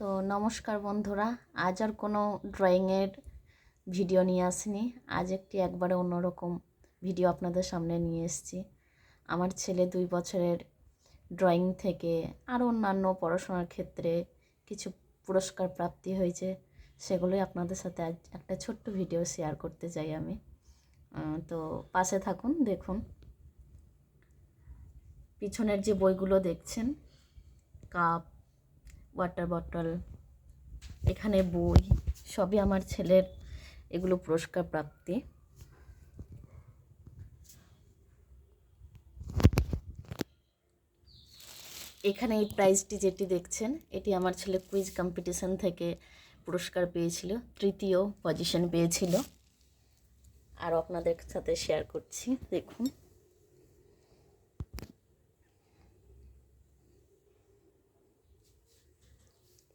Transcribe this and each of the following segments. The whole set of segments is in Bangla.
তো নমস্কার বন্ধুরা, আজ আর কোনো ড্রয়িংয়ের ভিডিও নিয়ে আসিনি। আজ একটি একবারে অন্যরকম ভিডিও আপনাদের সামনে নিয়ে এসেছি। আমার ছেলে দুই বছরের ড্রয়িং থেকে আরও অন্যান্য পড়াশোনার ক্ষেত্রে কিছু পুরস্কার প্রাপ্তি হয়েছে, সেগুলোই আপনাদের সাথে আজ একটা ছোট্ট ভিডিও শেয়ার করতে চাই আমি। তো পাশে থাকুন, দেখুন। পিছনের যে বইগুলো দেখছেন, কাপ ওয়াটার বটল এখানে বই, সবই আমার ছেলের এগুলো পুরস্কার প্রাপ্তি। এখানে এই প্রাইজটি যেটি দেখছেন, এটি আমার ছেলে কুইজ কম্পিটিশন থেকে পুরস্কার পেয়েছিল, তৃতীয় পজিশন পেয়েছিল। আর আপনাদের সাথে শেয়ার করছি, দেখুন।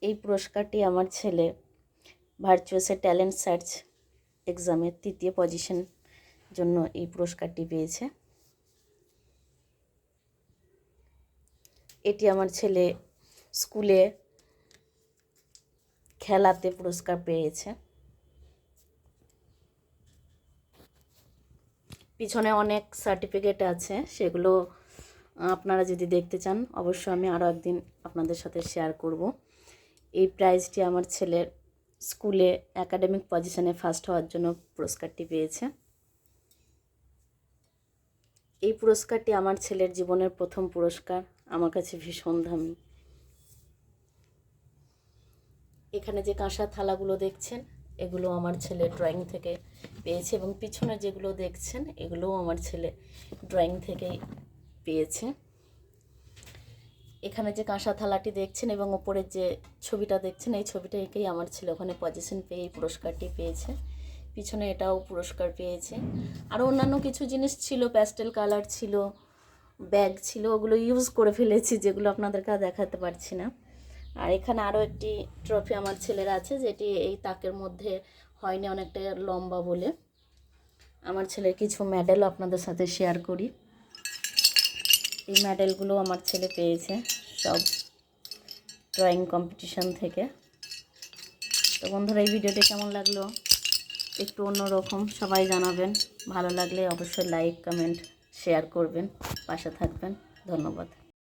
এই পুরস্কারটি আমার ছেলে ভার্চুয়াসে ট্যালেন্ট সার্চ এক্সামের তৃতীয় পজিশন জন্য এই পুরস্কারটি পেয়েছে। এটি আমার ছেলে স্কুলে খেলাতে পুরস্কার পেয়েছে। পিছনে অনেক সার্টিফিকেট আছে, সেগুলো আপনারা যদি দেখতে চান, অবশ্যই আমি আরও একদিন আপনাদের সাথে শেয়ার করব। এই প্রাইজটি আমার ছেলের স্কুলে একাডেমিক পজিশনে ফার্স্ট হওয়ার জন্য পুরস্কারটি পেয়েছে। এই পুরস্কারটি আমার ছেলের জীবনের প্রথম পুরস্কার। আমার কাছে ভীষণ দামি। এখানে যে কাঁসা থালাগুলো দেখছেন, এগুলো আমার ছেলে ড্রয়িং থেকে পেয়েছে এবং পিছনে যেগুলো দেখছেন, এগুলোও আমার ছেলে ড্রয়িং থেকেই পেয়েছে। এখানে যে কাঁসা থালাটি দেখছেন এবং ওপরের যে ছবিটা দেখছেন, এই ছবিটা এঁকেই আমার ছেলে ওখানে পজিশন পেয়ে এই পুরস্কারটি পেয়েছে। পিছনে এটাও পুরস্কার পেয়েছে। আরও অন্যান্য কিছু জিনিস ছিল প্যাস্টেল কালার ছিল ব্যাগ ছিল, ওগুলো ইউজ করে ফেলেছি, যেগুলো আপনাদেরকে দেখাতে পারছি না। আর এখানে আরও একটি ট্রফি আমার ছেলের আছে, যেটি এই তাকের মধ্যে হয়নি অনেকটা লম্বা বলে। আমার ছেলের কিছু মেডেলও আপনাদের সাথে শেয়ার করি। এই মেডেলগুলো আমার ছেলে পেয়েছে সব ড্রয়িং কম্পিটিশন থেকে। তো বন্ধুরা, এই ভিডিওটি কেমন লাগল? একটু অন্যরকম সবাই জানাবেন। ভালো লাগলে অবশ্যই লাইক কমেন্ট শেয়ার করবেন। পাশে থাকবেন। ধন্যবাদ।